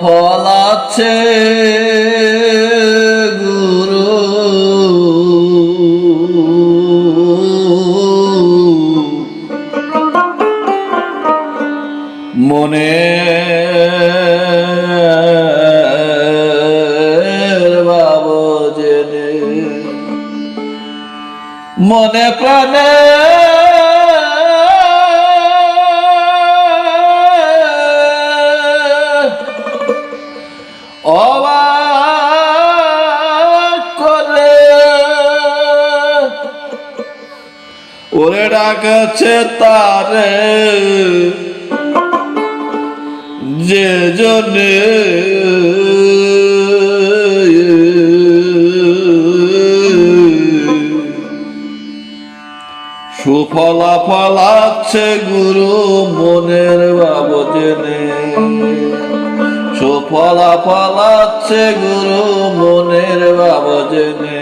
ফলাচ্ছে গুরু। মনে বাবু জেনে মনে প্রাণে ডাকছে তারে। যে জন্যে সুফলা ফলাচ্ছে গুরু মনের বাবু জেনে সুফলা ফলাচ্ছে গুরু মনের বাবু জেনে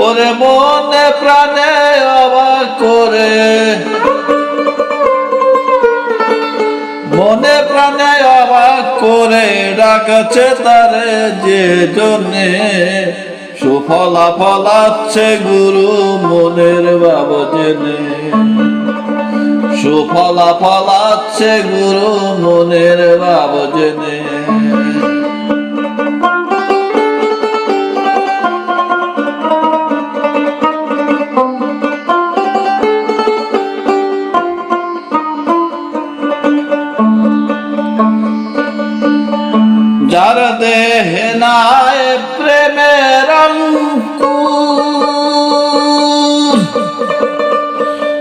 ওরে মনে প্রাণে অবাক করে। মনে প্রাণে অবাক করে ডাকছে তারে যে জন্যে। সুফলা ফলাচ্ছে গুরু মনের বাবু জেনে। সুফলা ফলাচ্ছে গুরু মনের বাবু জেনে। যার দেহে নাই প্রেমের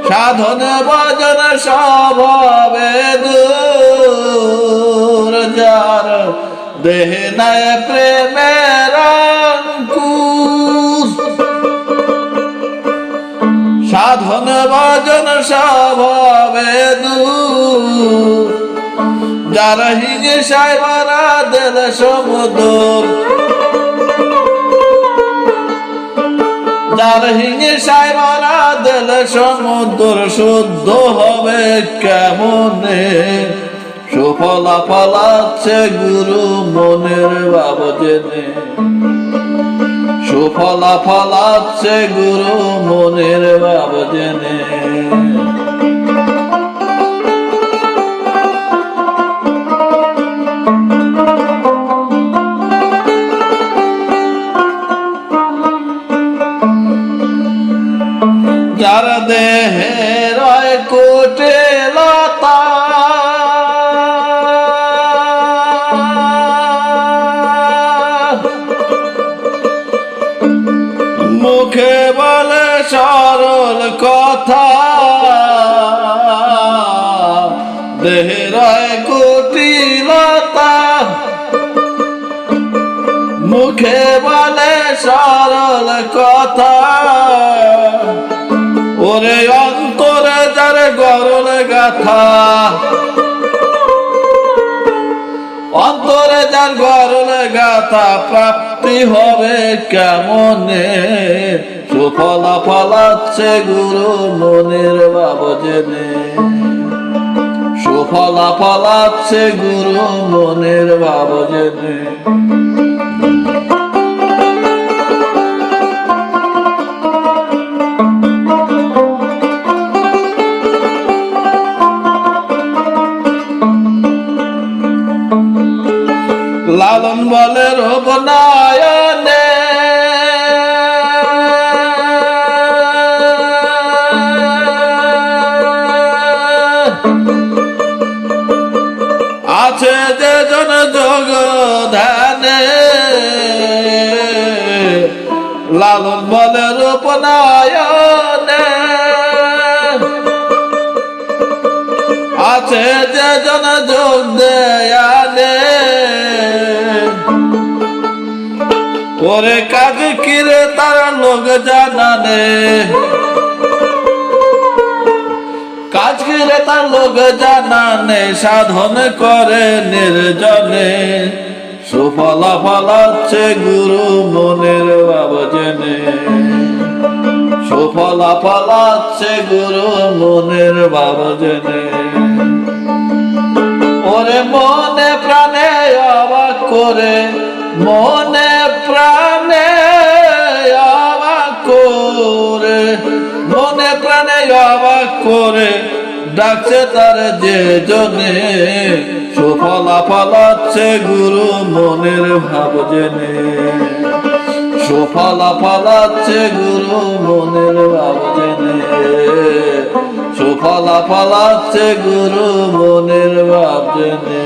সাধন ভজন স্বভাবে দূর। যার দেহে নাই প্রেমের সাধন ভজন স্বভাবে দূর। যার হিঙে সাইবারা দেল সমুদ্র। যার হিঙে সাইবারা দেল সমুদ্র, শুদ্ধ হবে কেমনে? সুফলা ফলাচ্ছে গুরু মনের বাবু জেনে। সুফলা ফলাচ্ছে গুরু মনের বাবু জেনে। যার দেহে রয় কোটে লতা। মুখে বলে সরল কথা। দেহে রয় কোটি লতা। মুখে বলে সরল কথা। ওরে অন্তরে যার গরল গাথা। অন্তরে যার গরল গাথা প্রাপ্তি হবে কেমনে? সুফলা ফলাচ্ছে গুরু মনের বাবু জেনে। সুফলা ফলাচ্ছে গুরু মনের বাবু লালন বলে রূপনায়নে আছে যে জন যোগ ধ্যানে লালন বলে রূপনায়নে আছে যে জন ওরে কাজ কিরে তার লোক জানানে কাজ কিরে তার লোক জানানে সাধন করে নির্জনে। সুফলা ফলাচ্ছে গুরু মনের বাবু জেনে। সুফলা ফলাচ্ছে গুরু মনের বাবু জেনে। ওরে মনে প্রাণে অবাক করে, মনে প্রাণে অবাক করে, মনে প্রাণে অবাক করে ডাকছে তার যে জনে। সুফলা ফলাচ্ছে গুরু মনের ভাব জেনে। সুফলা ফলাচ্ছে গুরু মনের ভাব জেনে। সুফলা ফলাচ্ছে গুরু মনের ভাব জেনে।